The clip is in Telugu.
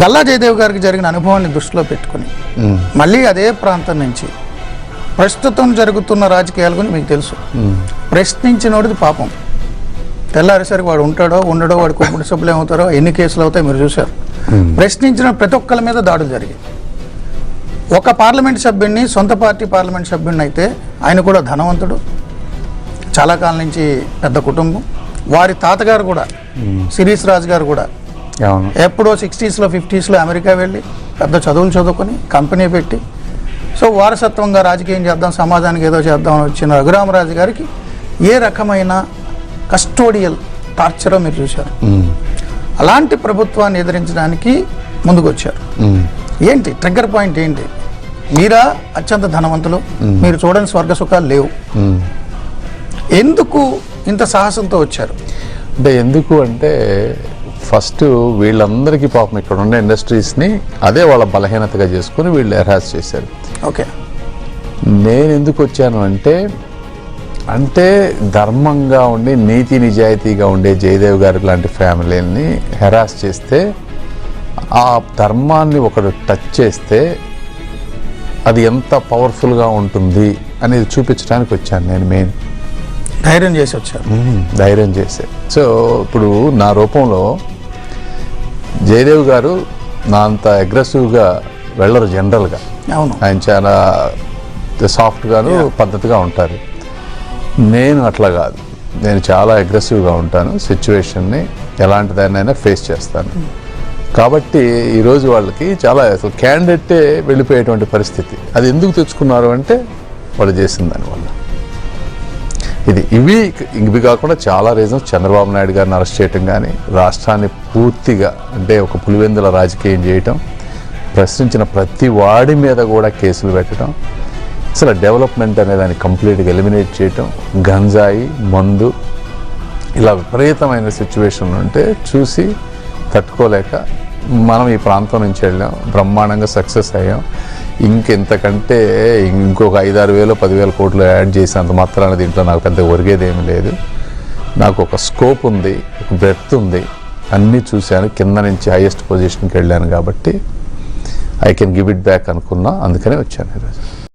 గల్లా జయదేవ్ గారికి జరిగిన అనుభవాన్ని దృష్టిలో పెట్టుకుని మళ్ళీ అదే ప్రాంతం నుంచి ప్రస్తుతం జరుగుతున్న రాజకీయాల గురించి మీకు తెలుసు. ప్రశ్నించినోడిది పాపం. తెల్లారేసరికి వాడు ఉంటాడో ఉండడో వాడి కుటుంబ సభ్యులు ఏమవుతారో ఎన్ని కేసులు అవుతాయో మీరు చూశారు. ప్రశ్నించిన ప్రతి ఒక్కరి మీద దాడులు జరిగాయి. ఒక పార్లమెంట్ సభ్యుడిని సొంత పార్టీ పార్లమెంట్ సభ్యుడిని అయితే ఆయన కూడా ధనవంతుడు చాలా కాలం నుంచి పెద్ద కుటుంబం. వారి తాతగారు కూడా సిరీస్ రాజు గారు కూడా ఎప్పుడో సిక్స్టీస్లో ఫిఫ్టీస్లో అమెరికా వెళ్ళి పెద్ద చదువులు చదువుకొని కంపెనీ పెట్టి సో వారసత్వంగా రాజకీయం చేద్దాం సమాజానికి ఏదో చేద్దాం అని వచ్చిన రఘురామరాజు గారికి ఏ రకమైన కస్టోడియల్ టార్చరో మీరు చూశారు. అలాంటి ప్రభుత్వాన్ని ఎదిరించడానికి ముందుకు వచ్చారు ఏంటి? ట్రిగ్గర్ పాయింట్ ఏంటి? మీరా అత్యంత ధనవంతులు? మీరు చూడని స్వర్గ సుఖాలు లేవు. ఎందుకు ఇంత సాహసంతో వచ్చారు? అంటే ఎందుకు అంటే ఫస్ట్ వీళ్ళందరికీ పాపం ఇక్కడ ఉన్న ఇండస్ట్రీస్ని అదే వాళ్ళ బలహీనతగా చేసుకుని వీళ్ళు ఎర్హాస్ చేశారు. ఓకే. నేను ఎందుకు వచ్చాను అంటే అంటే ధర్మంగా ఉండి నీతి నిజాయితీగా ఉండే జయదేవ్ గారి లాంటి ఫ్యామిలీని హెరాస్ చేస్తే ఆ ధర్మాన్ని ఒకడు టచ్ చేస్తే అది ఎంత పవర్ఫుల్గా ఉంటుంది అనేది చూపించడానికి వచ్చాను నేను మెయిన్. ధైర్యం చేసి వచ్చారు ధైర్యం చేసే. సో ఇప్పుడు నా రూపంలో జయదేవ్ గారు నా అంత అగ్రెసివ్గా వెళ్ళరు జనరల్గా. అవును. ఆయన చాలా సాఫ్ట్గాను పద్ధతిగా ఉంటారు. నేను అట్లా కాదు. నేను చాలా అగ్రెసివ్గా ఉంటాను. సిచ్యువేషన్ని ఎలాంటిదాన్నైనా ఫేస్ చేస్తాను. కాబట్టి ఈరోజు వాళ్ళకి చాలా అసలు క్యాండిడేటే వెళ్ళిపోయేటువంటి పరిస్థితి. అది ఎందుకు తెచ్చుకున్నారు అంటే వాళ్ళు చేసిన దానివల్ల ఇది ఇవి ఇవి కాకుండా చాలా రీజన్స్ చంద్రబాబు నాయుడు గారిని అరెస్ట్ చేయటం కానీ రాష్ట్రాన్ని పూర్తిగా అంటే ఒక పులివెందుల రాజకీయం చేయటం ప్రశ్నించిన ప్రతి వాడి మీద కూడా కేసులు పెట్టడం అసలు డెవలప్మెంట్ అనే దాన్ని కంప్లీట్గా ఎలిమినేట్ చేయటం గంజాయి మందు ఇలా విపరీతమైన సిచ్యువేషన్ ఉంటే చూసి తట్టుకోలేక మనం ఈ ప్రాంతం నుంచి వెళ్ళాం. బ్రహ్మాండంగా సక్సెస్ అయ్యాం. ఇంకెంతకంటే ఇంకొక ఐదారు వేలు పదివేల కోట్లు యాడ్ చేసినంత మాత్రాన దీంట్లో నాకు పెద్ద ఒరిగేదేమీ లేదు. నాకు ఒక స్కోప్ ఉంది ఒక బ్రెత్ ఉంది. అన్నీ చూశాను. కింద నుంచి హైయెస్ట్ పొజిషన్కి వెళ్ళాను కాబట్టి I can give it back అనుకున్నా. అందుకనే వచ్చాను ఈరోజు.